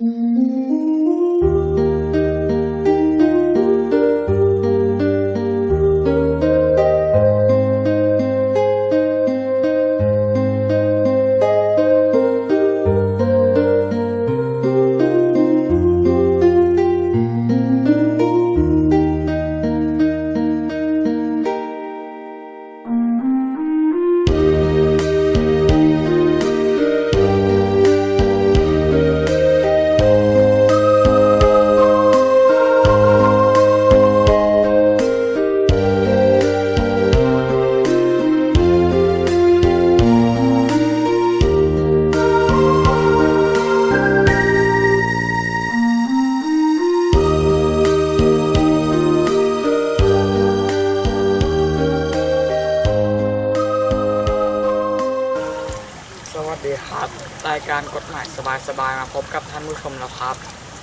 ส รายการกฎหมายสบายๆมาพบกับท่านผู้ชมแล้วครับ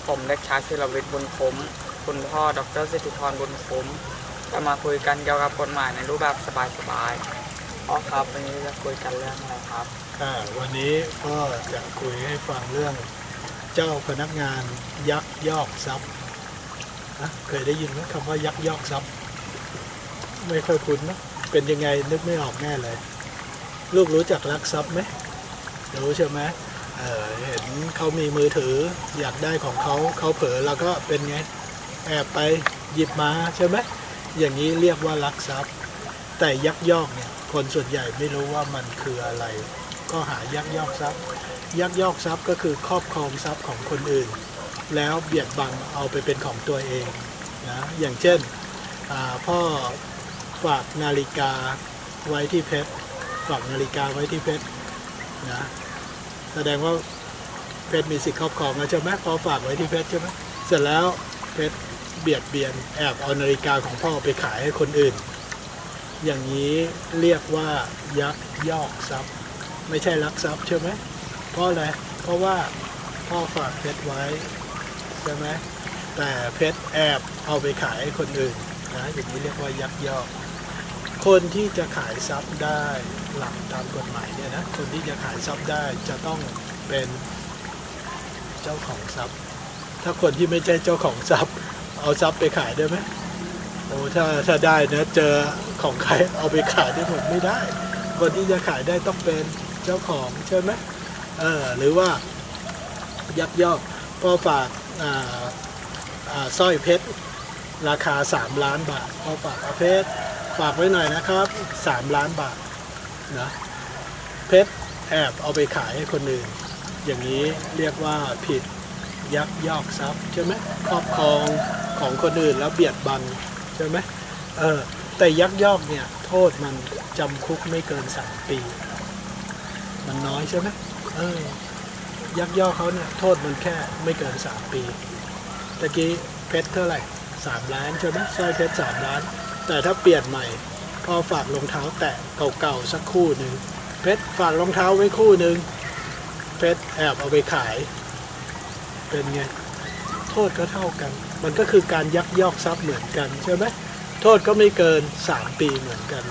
ผมเด็กชายศิรวิทย์บุญคุ้มคุณพ่อดรสิทธิธรบุญคุ้มจะมาคุยกันเกี่ยวกับกฎหมายในรูปแบบสบายๆพ่อครับวันนี้จะคุยกันเรื่องอะไรครับอ่าวันนี้ก็จะคุยให้ฟังเรื่องเจ้าพนักงานยักยอกทรัพย์นะเคยได้ยินไหมคำว่ายักยอกทรัพย์ ไม่ค่อยคุ้นนะเป็นยังไงนึกไม่ออกแน่เลย ลูกรู้จักลักทรัพย์ไหม รู้ใช่ไหมเเห็นเขามีมือถืออยากได้ของเขาเขาเผลอเราก็เป็นไงแอบไปหยิบมาใช่ไหมอย่างนี้เรียกว่าลักทรัพย์ แต่ยักยอกเนี่ยคนส่วนใหญ่ไม่รู้ว่ามันคืออะไร ก็หายักยอกทรัพย์ ยักยอกทรัพย์ก็คือครอบครองทรัพย์ของคนอื่น แล้วเบียดบังเอาไปเป็นของตัวเองนะอย่างเช่นพ่อฝากนาฬิกาไว้ที่เพชรฝากนาฬิกาไว้ที่เพชร นะแสดงว่าเพชรมีสิทธิ์ครอบครองแล้วใช่ไหมพ่อฝากไว้ที่เพชรใช่ไหมเสร็จแล้วเพชรเบียดเบียนแอบเอานาฬิกาของพ่อไปขายให้คนอื่น อย่างนี้เรียกว่ายักยอกทรัพย์ ไม่ใช่ลักทรัพย์ใช่ไหมเพราะอะไรเพราะว่าพ่อฝากเพชรไว้ใช่ไหมแต่เพชรแอบเอาไปขายให้คนอื่นนะอย่างนี้เรียกว่ายักยอก คนที่จะขายทรัพย์ได้ หลักตามกฎหมายเนี่ยนะคนที่จะขายทรัพย์ได้จะต้องเป็นเจ้าของทรัพย์ ถ้าคนที่ไม่ใช่เจ้าของทรัพย์ เอาทรัพย์ไปขายได้ไหมโอ้ถ้าถ้าได้นะเจอของใครเอาไปขายได้หมดไม่ได้ คนที่จะขายได้ต้องเป็นเจ้าของใช่ไหมเออหรือว่ายักยอกพ่อฝากอ่าอ่าสร้อยเพชรราคา 3 ล้านบาทพ่อฝากเอาเพชรฝากไว้หน่อยนะครับ 3 ล้านบาท นะเพชรแอบเอาไปขายให้คนอื่น อย่างนี้เรียกว่าผิดยักยอกทรัพย์ใช่ไหมครอบครองของคนอื่นแล้วเบียดบังใช่ไหมเออแต่ยักยอกเนี่ยโทษมันจำคุกไม่เกินสามปี มันน้อยใช่ไหมเออยักยอกเขาเนี่ยโทษมันแค่ไม่เกินสามปีตะกี้เพชรเท่าไหร่สามล้านใช่ไหมสร้อยเพชรสามล้าน แต่ถ้าเปลี่ยนใหม่ พอฝากรองเท้าแตะเก่าๆสักคู่หนึ่งเพชรฝากรองเท้าไว้คู่หนึ่งเพชรแอบเอาไปขาย เป็นไงโทษก็เท่ากัน มันก็คือการยักยอกทรัพย์เหมือนกันใช่ไหมโทษก็ไม่เกิน 3 ปีเหมือนกัน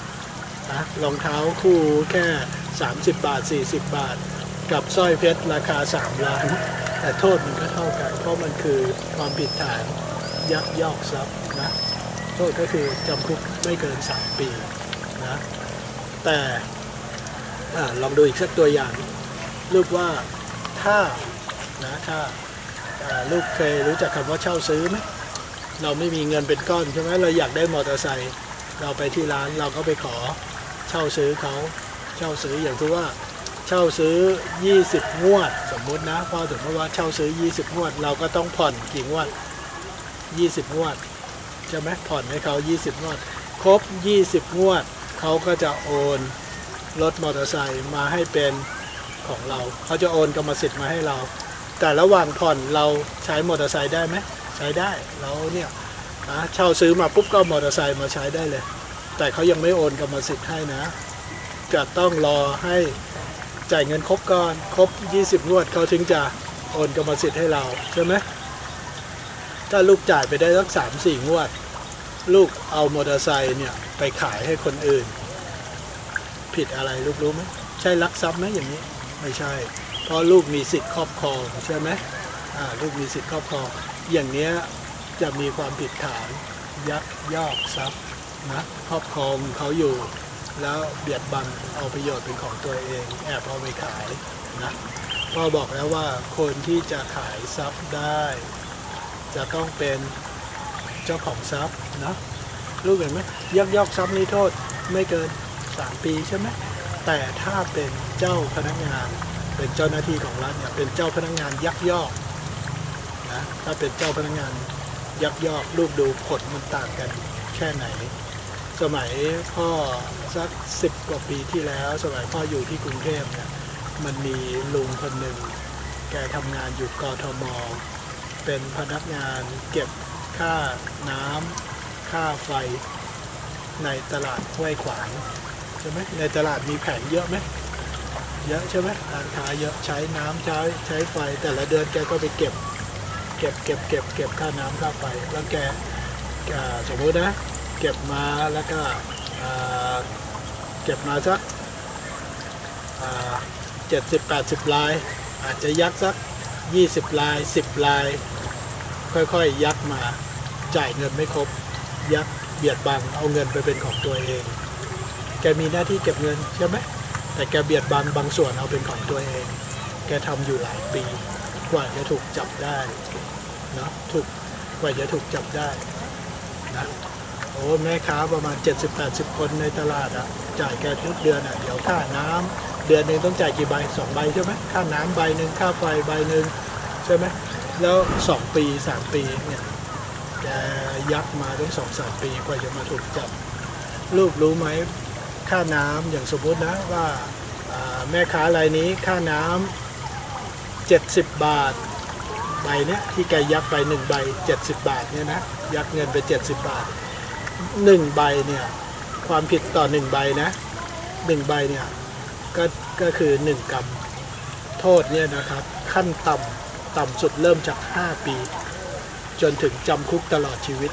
นะรองเท้าคู่แค่ 30 บาท 40 บาท กับสร้อยเพชรราคา 3 ล้าน แต่โทษมันก็เท่ากัน เพราะมันคือความผิดฐานยักยอกทรัพย์นะ โทษก็คือจำคุกไม่เกิน 3 ปีนะแต่อลองดูอีกสักตัวอย่างรูปว่าถ้านะถ้าลูกเคยรู้จักคำว่าเช่าซื้อไหมเราไม่มีเงินเป็นก้อนใช่ไหมเราอยากได้มอเตอร์ไซค์เราไปที่ร้านเราก็ไปขอเช่าซื้อเขาเช่าซื้ออย่างที่ว่าเช่าซื้อ 20 งวด สมมุตินะพอสมมติว่าเช่าซื้อ 20 งวด เราก็ต้องผ่อนกี่งวด 20 งวด ใช่ไหมผ่อนให้เขา 20 งวด ครบ 20 งวด เขาก็จะโอนรถมอเตอร์ไซค์มาให้เป็นของเรา เขาจะโอนกรรมสิทธิ์มาให้เรา แต่ระหว่างผ่อนเราใช้มอเตอร์ไซค์ได้ไหม ใช้ได้เราเนี่ยนะเช่าซื้อมาปุ๊บก็มอเตอร์ไซค์มาใช้ได้เลย แต่เขายังไม่โอนกรรมสิทธิ์ให้นะ จะต้องรอให้จ่ายเงินครบก่อน ครบ 20 งวดเขาถึงจะโอนกรรมสิทธิ์ให้เราใช่ไหม ถ้าลูกจ่ายไปได้สักสามสี่งวด ลูกเอามอเตอร์ไซค์เนี่ยไปขายให้คนอื่น ผิดอะไรลูกรู้ไหมใช่ลักทรัพย์ไหมอย่างนี้ ไม่ใช่ เพราะลูกมีสิทธิ์ครอบครองใช่ไหมอ่าลูกมีสิทธิ์ครอบครอง อย่างเนี้ยจะมีความผิดฐานยักยอกทรัพย์นะครอบครองเขาอยู่ แล้วเบียดบังเอาประโยชน์เป็นของตัวเอง แอบเอาไปขายนะพ่อบอกแล้วว่าคนที่จะขายทรัพย์ได้ จะต้องเป็นเจ้าของทรัพย์นะลูกเห็นไหมยักยอกทรัพย์นี่โทษไม่เกิน 3 ปีใช่ไหมแต่ถ้าเป็นเจ้าพนักงาน เป็นเจ้าหน้าที่ของรัฐเนี่ยเป็นเจ้าพนักงานยักยอกนะถ้าเป็นเจ้าพนักงานยักยอกลูกดูผลมันต่างกันแค่ไหน สมัยพ่อสักสิบกว่าปีที่แล้ว สมัยพ่ออยู่ที่กรุงเทพเนี่ยมันมีลุงคนหนึ่งแกทำงานอยู่กทม เป็นพนักงานเก็บค่าน้ำค่าไฟในตลาดห้วยขวางใช่ไหมในตลาดมีแผงเยอะไหมเยอะใช่ไหมร้านค้าเยอะใช้น้ำใช้ใช้ไฟ แต่ละเดือนแกก็ไปเก็บ เก็บเก็บเก็บเก็บค่าน้ำค่าไฟแล้วแกสมมตินะเก็บมาแล้วก็เก็บมาสักเจ็ดสิบแปดสิบลาย อาจจะยักสักยี่สิบลายสิบลาย ค่อยๆ ยักมาจ่ายเงินไม่ครบ ยักเบียดบังเอาเงินไปเป็นของตัวเอง แกมีหน้าที่เก็บเงินใช่ไหมแต่แกเบียดบังบางส่วนเอาเป็นของตัวเอง แกทำอยู่หลายปี กว่าจะถูกจับได้เนาะถูกกว่าจะถูกจับได้นะโอ้แม่ค้าประมาณ 70-80 คนในตลาดอะจ่ายแกทุกเดือนอะเดี๋ยวค่าน้ำเดือนหนึ่งต้องจ่ายกี่ใบสองใบใช่ไหมค่าน้ำใบหนึ่งค่าไฟใบหนึ่งใช่ไหม แล้วสองปีสามปีเนี่ยแกยักมาตั้งสองสามปีกว่าจะมาถูกจับลูกรู้ไหมค่าน้ำอย่างสมมตินะว่าแม่ค้ารายนี้ค่าน้ำ70 บาทใบเนี้ยที่แกยักไปหนึ่งใบ70 บาทเนี่ยนะยักเงินไป 70 บาทหนึ่งใบเนี่ยความผิดต่อหนึ่งใบนะหนึ่งใบเนี่ยก็ก็คือหนึ่งกรรมโทษเนี่ยนะครับขั้นต่ำ ต่ำสุดเริ่มจาก 5 ปี จนถึงจำคุกตลอดชีวิต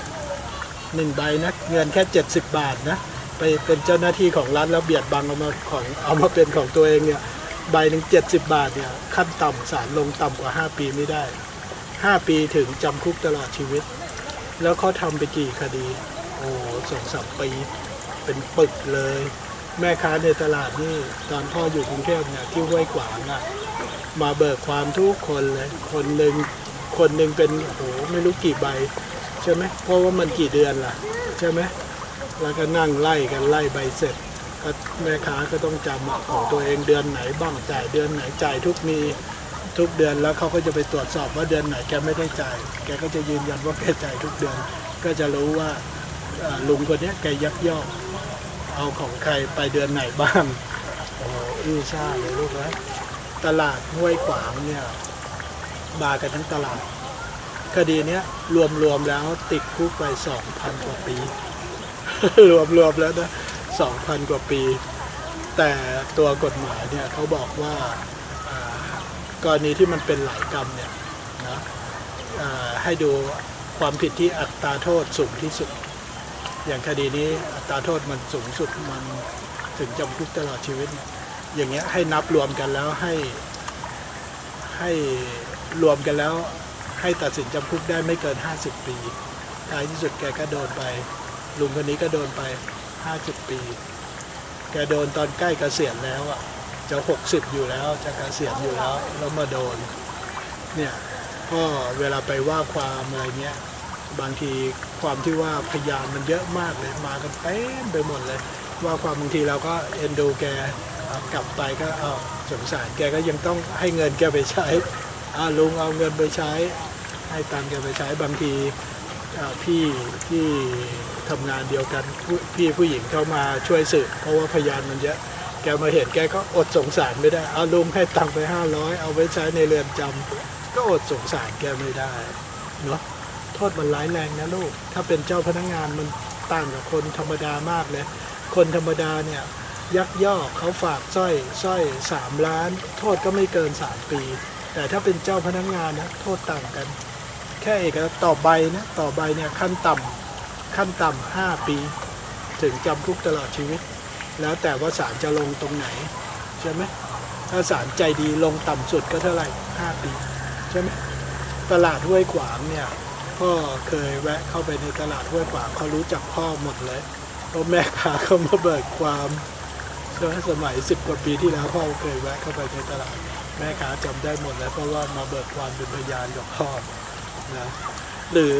หนึ่งใบนะเงินแค่ 70 บาทนะ ไปเป็นเจ้าหน้าที่ของรัฐแล้วเบียดบังเอามาของเอามาเป็นของตัวเองเนี่ยใบหนึ่ง70 บาทเนี่ยขั้นต่ำศาลลงต่ำกว่า 5 ปีไม่ได้ 5 ปีถึงจำคุกตลอดชีวิต แล้วเขาทำไปกี่คดี โอ้สองสามปีเป็นปึกเลย แม่ค้าในตลาดนี่ตอนพ่ออยู่กรุงเทพเนี่ยที่ห้วยขวางอะมาเบิกความทุกคนเลย คนหนึ่งคนหนึ่งเป็นโอ้โหไม่รู้กี่ใบใช่ไหมเพราะว่ามันกี่เดือนล่ะใช่ไหมแล้วก็นั่งไล่กันไล่ใบเสร็จก็แม่ค้าก็ต้องจำของตัวเองเดือนไหนบ้างจ่ายเดือนไหนจ่ายทุกมีทุกเดือนแล้วเขาก็จะไปตรวจสอบว่าเดือนไหนแกไม่ได้จ่ายแกก็จะยืนยันว่าแกจ่ายทุกเดือน ก็จะรู้ว่าลุงคนนี้แกยักยอก เอาของใครไปเดือนไหนบ้างโอ้อื้อซ่าเลยลูกนะตลาดห้วยขวางเนี่ยมากันทั้งตลาด คดีเนี้ยรวมๆแล้วติดคุกไปสองพันกว่าปี รวมๆแล้วนะสองพันกว่าปี แต่ตัวกฎหมายเนี่ยเขาบอกว่ากรณีที่มันเป็นหลายกรรมเนี่ยนะให้ดูความผิดที่อัตราโทษสูงที่สุด อย่างคดีนี้อัตราโทษมันสูงสุดมันถึงจำคุกตลอดชีวิต อย่างเงี้ยให้นับรวมกันแล้วให้ให้รวมกันแล้วให้ตัดสินจำคุกได้ไม่เกิน 50 ปี ท้ายที่สุดแกก็โดนไป ลุงคนนี้ก็โดนไป 50 ปี แกโดนตอนใกล้เกษียณแล้วอะจะ 60 อยู่แล้วจะเกษียณอยู่แล้วแล้วมาโดนเนี่ยก็เวลาไปว่าความอะไรเงี้ย บางทีความที่ว่าพยานมันเยอะมากเลยมากันเต็มไปหมดเลย ว่าความบางทีเราก็เอ็นดูแกกลับไปก็เอาสงสารแกก็ยังต้องให้เงินแกไปใช้อาลุงเอาเงินไปใช้ ให้ตังแกไปใช้บางทีพี่ที่ทำงานเดียวกันพี่ผู้หญิงเข้ามาช่วยสืบเพราะว่าพยานมันเยอะแกมาเห็นแกก็อดสงสารไม่ได้เอาลุงให้ตังไปห้าร้อยเอาไว้ใช้ในเรือนจำก็อดสงสารแกไม่ได้เนาะ โทษมันร้ายแรงนะลูก ถ้าเป็นเจ้าพนักงานมันต่างกับคนธรรมดามากเลย คนธรรมดาเนี่ยยักยอกเขาฝากสร้อยสร้อยสามล้าน โทษก็ไม่เกินสามปี แต่ถ้าเป็นเจ้าพนักงานนะโทษต่างกัน แค่เอกต่อใบนะต่อใบเนี่ยขั้นต่ำขั้นต่ำห้าปี ถึงจำคุกตลอดชีวิต แล้วแต่ว่าศาลจะลงตรงไหน ใช่ไหมถ้าศาลใจดีลงต่ำสุดก็เท่าไหร่ห้าปี ใช่ไหมตลาดห้วยขวางเนี่ย พ่อเคยแวะเข้าไปในตลาดห้วยขวางเขารู้จักพ่อหมดเลยเพราะแม่ค้าเขามาเบิกความช่วงสมัยสิบกว่าปีที่แล้วพ่อเคยแวะเข้าไปในตลาดแม่ค้าจำได้หมดแล้วเพราะว่ามาเบิกความเป็นพยานกับพ่อนะหรือ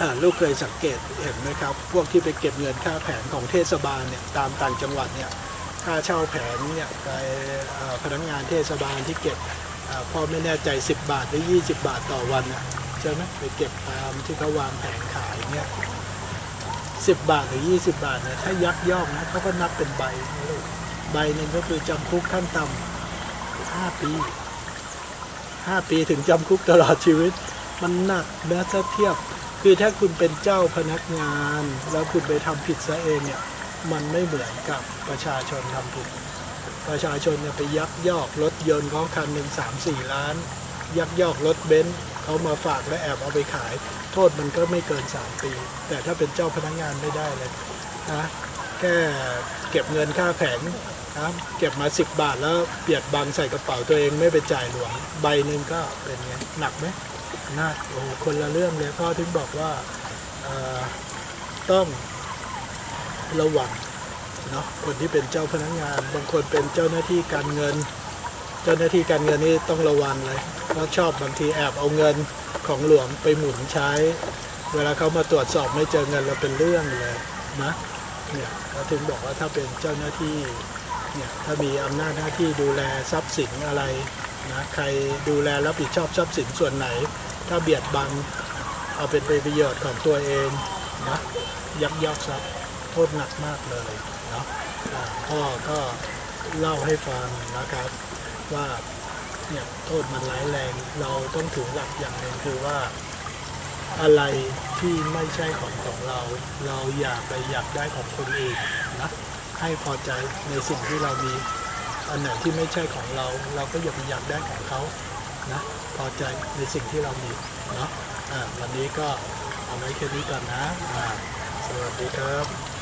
อลูกเคยสังเกตเห็นไหมครับ พวกที่ไปเก็บเงินค่าแผงของเทศบาลเนี่ยตามต่างจังหวัดเนี่ยค่าเช่าแผงเนี่ยไปพนักงานเทศบาลที่เก็บพ่อไม่แน่ใจ 10 บาทหรือ 20 บาทต่อวันนะ ใช่ไหมไปเก็บตามที่เขาวางแผงขายเนี่ย10บบาทหรือ20บาทเนี่ยถ้ายักยอกนะเขาก็นับเป็นใบนะลูกใบหนึ่งก็คือจำคุกขั้นต่ำห้าปีห้าปีถึงจำคุกตลอดชีวิต มันหนักนะถ้าเทียบ คือถ้าคุณเป็นเจ้าพนักงาน แล้วคุณไปทำผิดซะเองเนี่ยมันไม่เหมือนกับประชาชนทำผิด ประชาชนเนี่ยไปยักยอกรถยนต์เขาคันหนึ่งสามสี่ล้าน ยักยอกรถเบนซ์ เขามาฝากและแอบเอาไปขาย โทษมันก็ไม่เกินสามปี แต่ถ้าเป็นเจ้าพนักงานไม่ได้เลยนะแค่เก็บเงินค่าแผงนะเก็บมา 10 บาทแล้วเปียดบังใส่กระเป๋าตัวเองไม่ไปจ่ายหลวงใบหนึ่งก็เป็นไงหนักไหมหนักโอ้คนละเรื่องเลยพ่อถึงบอกว่าต้องระวังเนาะคนที่เป็นเจ้าพนักงาน บางคนเป็นเจ้าหน้าที่การเงิน เจ้าหน้าที่การเงินนี่ต้องระวังเลย เพราชอบบางทีแอบเอาเงินของหลวงไปหมุนใช้ เวลาเขามาตรวจสอบไม่เจอเงินเราเป็นเรื่องเลยนะเนี่ยเราถึงบอกว่าถ้าเป็นเจ้าหน้าที่เนี่ยถ้ามีอำนาจหน้าที่ดูแลทรัพย์สินอะไรนะใครดูแลรับผิดชอบทรัพย์สินส่วนไหน ถ้าเบียดบังเอาเป็นประโยชน์ของตัวเองนะยักยอกทรัพย์โทษหนักมากเลยเนาะพ่อก็เล่าให้ฟังนะครับว่า เนี่ยโทษมันร้ายแรง เราต้องถือหลักอย่างหนึ่งคือว่า อะไรที่ไม่ใช่ของของเรา เราอย่าไปอยากได้ของคนอื่นนะให้พอใจในสิ่งที่เรามีอันไหนที่ไม่ใช่ของเรา เราก็อย่าไปอยากได้ของเขานะพอใจในสิ่งที่เรามีเนาะวันนี้ก็เอาไว้แค่นี้ก่อนนะ สวัสดีครับ